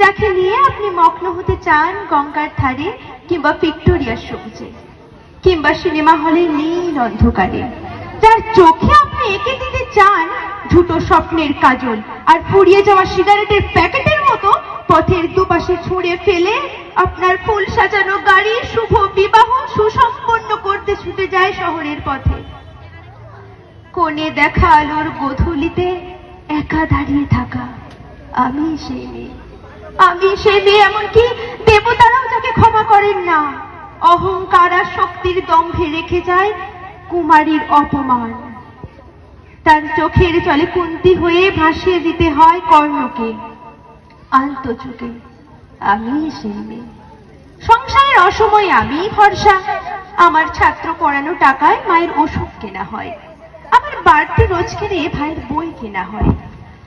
যাকে নিয়ে আপনি মগ্ন হতে চান গঙ্গার ধারে কিংবা ভিক্টোরিয়ার সবুজে, কিংবা সিনেমা হলের নীল অন্ধকারে। যার চোখে আপনি এঁকে দিতে চান ঝুটো স্বপ্নের কাজল আর পুড়িয়ে যাওয়া সিগারেটের প্যাকেটের মতো পথের দুপাশে ছুঁড়ে ফেলে আপনার ফুল সাজানো গাড়ি শুভ বিবাহ সুসম্পন্ন করতে ছুটে যায় শহরের পথে। কোণে দেখা আলোর গোধূলিতে একা দাঁড়িয়ে থাকা আমি সেই মেয়ে। আমি সেই মেয়ে এমনকি দেবতারাও যাকে ক্ষমা করেন না। অহংকার আর শক্তির দম্ভে রেখে যায় কুমারীর অপমান। তার চোখের জলে কুন্তি হয়ে ভাসিয়ে দিতে হয় কর্ণকে। আলতো চোখে, আমি সেই মেয়ে সংসারের অসময়ে আমি ভরসা। আমার ছাত্র পড়ানো টাকায় মায়ের ওষুধ কেনা হয়। আমার বাড়তি রোজগারে ভাইয়ের বই কেনা হয়।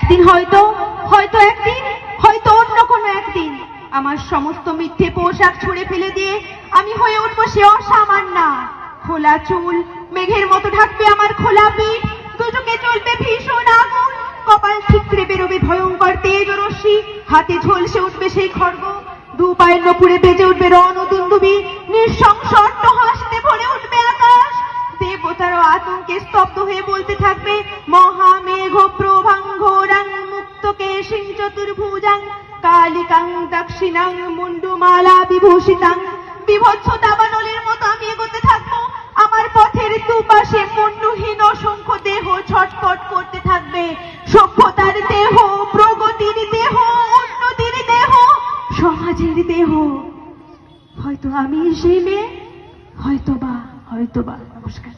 একদিন হয়তো হয়তো একদিন, হয়তো অন্য কোনো একদিন। আমার সমস্ত মিথ্যে পোশাক ছুঁড়ে ফেলে দিয়ে আমি হয়ে উঠবো সে অসামান্যা। খোলা চুল, মেঘের মতো ঢাকবে আমার খোলা পিঠ, দুচোখে চলবে ভীষণ আগুন। কপাল ঠিকরে বেরোবে ভয়ঙ্কর তেজ রশ্মি হাতে ঝলসে উঠবে সেই খড়গ। দু পায়ের নপুরে বেজে উঠবে রণ ও দুন্দুবি, নিঃশংস হাসতে ভরে উঠবে আকাশ। দেবতারও আতঙ্কে স্তব্ধ হয়ে বলতে থাকবে মহামেঘ প্রভাঙ্গরাং মুক্ত চতুর্ভুজাং, কালিকাং দক্ষিণাং, মুন্ডুমালা বিভূষিতাং। বিভৎস দাবানলের মতো আমি এগোতে থাকব। আমার পথের দুপাশে মুন্ডুহীন অসংখ্য দেহ ছটফট করতে থাকবে। সভ্যতার দেহ, প্রগতির দেহ, উন্নতির দেহ, সমাজের দেহ। হয়তো আমি সেই মেয়ে হয়তো বা নমস্কার।